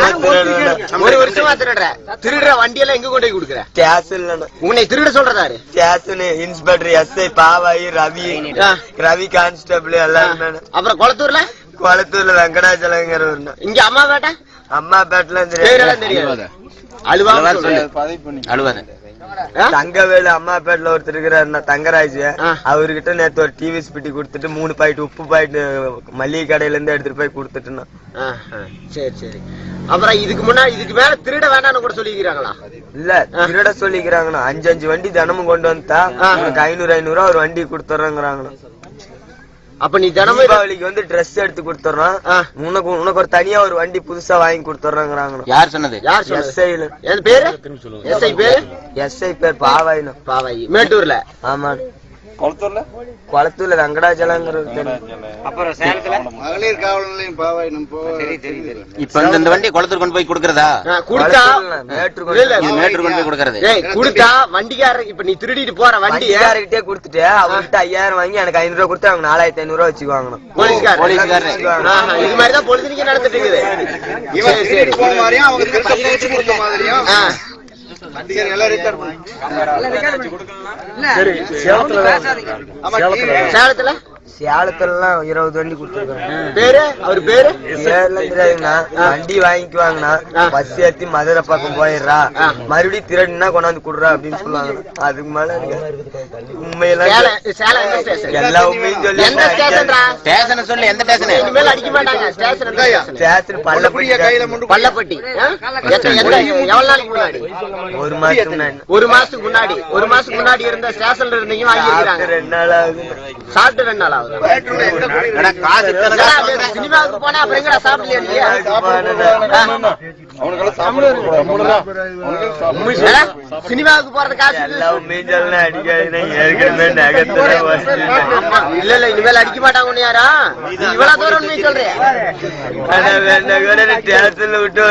ஒரு வருஷமா திருடுற திருடுற வண்டியெல்லாம் எங்க கொண்டு போய் கொடுக்குற? ஸ்டேஷன்ல உன்னை திருட சொல்றதாரு station inspector SI Pavayi Ravi. Ravi constable எல்லாருமே. அப்புறம் குளத்தூர்ல? குளத்தூர்ல வெங்கடாச்சலங்கிற இங்க அம்மா பேட்டை அம்மா பேட்ல சொல்லு. அழுவாத? தங்கவேலு அம்மா பேட்ல ஒருத்தர் இருக்கிறாரு தங்கராஜ். அவர்கிட்ட நேத்து ஒரு டிவி ஸ்பிட்டி கொடுத்துட்டு மூணு பாக்கெட் உப்பு பாக்கெட் மளிகை கடையில இருந்து எடுத்துட்டு போய் கொடுத்துட்டுனா சரி சரி. அப்புறம் இதுக்கு முன்னாடி இதுக்கு மேல திருட வேண்டாம்னு கூட சொல்லிக்கிறாங்களா இல்ல திருட சொல்லிக்கிறாங்கண்ணா. அஞ்சு அஞ்சு வண்டி தினமும் கொண்டு வந்தா ஆ. உனக்கு ஐநூறு ஐநூறு ரூபா ஒரு வண்டி கொடுத்துறாங்கண்ணா அப்ப நீ தினமும் தீபாவளிக்கு வந்து ட்ரெஸ் எடுத்து கொடுத்துறோம். உனக்கு உனக்கு ஒரு தனியா ஒரு வண்டி புதுசா வாங்கி கொடுத்துறாங்கண்ணா யார் சொன்னது? யார் சொன்னது? எஸ்ஐல என் பேரு? எஸ்ஐ பேரு? எஸ்ஐ பேர் பாவாயினா. பாவாயி மேட்டூர்ல? ஆமா குளத்தூர்ல? வெங்கடாச்சலங்கிற அப்புறம் சேலத்துல? மகளிர் காவல் நிலையம் பாவாய் நம்ம போ இப்ப இந்த- இந்த வண்டி குளத்தூர் கொண்டு போய் கொடுக்கறதா? கொடுத்தா மேட்ரு மேட்டூர் கொண்டு போய் கொடுக்கறது. கொடுத்தா வண்டிக்காரர் இப்ப நீ திருடிட்டு போற வண்டிய வண்டிக்காரர்கிட்டே கொடுத்துட்டு அவர்கிட்ட ஐயாயிரம் வாங்கி எனக்கு ஐநூறு ரூபா கொடுத்து அவங்க நாலாயிரத்தி ஐநூறு ரூபா வச்சுக்குவாங்கண்ணா போலீஸ்காரர். போலீஸ்காரர். ஆஹா, இது மாதிரிதான் பொழுதுனிக்கு நடந்துட்டு இருக்குது. இவன் திருடி சரி. போன மாதிரியும் அவங்க கொடுத்த மாதிரியும் சேலத்துல சேலத்துல எல்லாம் இருபது வண்டி கொடுத்துருக்காங்க. பேரு? அவர் பேரு? தெரியாதுங்கண்ணா. வண்டி வாங்கிக்குவாங்கண்ணா. பஸ் ஏத்தி மதுரை பக்கம் போயிடுறா. மறுபடியும் திருடுனா கொண்டாந்து குடுறா அப்படின்னு சொல்லுவாங்க. அதுக்கு மேல உண்மையெல்லாம் எல்லா உண்மையும் சொல்லி ஸ்டேஷனை சொல்லு எந்த ஸ்டேஷனு இனிமேல் அடிக்க மாட்டாங்க. ஸ்டேஷன் ஸ்டேஷன் கையில பள்ளப்பட்டி. எவ்வளவு நாளைக்கு முன்னாடி? ஒரு மாசத்துக்கு முன்னாடி ஒரு மாசத்துக்கு முன்னாடி. ஒரு மாசத்துக்கு முன்னாடி இருந்த ஸ்டேஷன்ல இருந்தீங்க ரெண்டு நாள் ஆகுது. சாப்பிட்டு ரெண்டு நாள்? சினிமாவுக்கு போனா அப்புறம் எங்கடா சாப்பிடலையா சினிமாவுக்கு போறது காசு இல்ல. இல்ல இனிமேல் அடிக்க மாட்டாங்க யாரா இவ்வளவு தூரம் விட்டு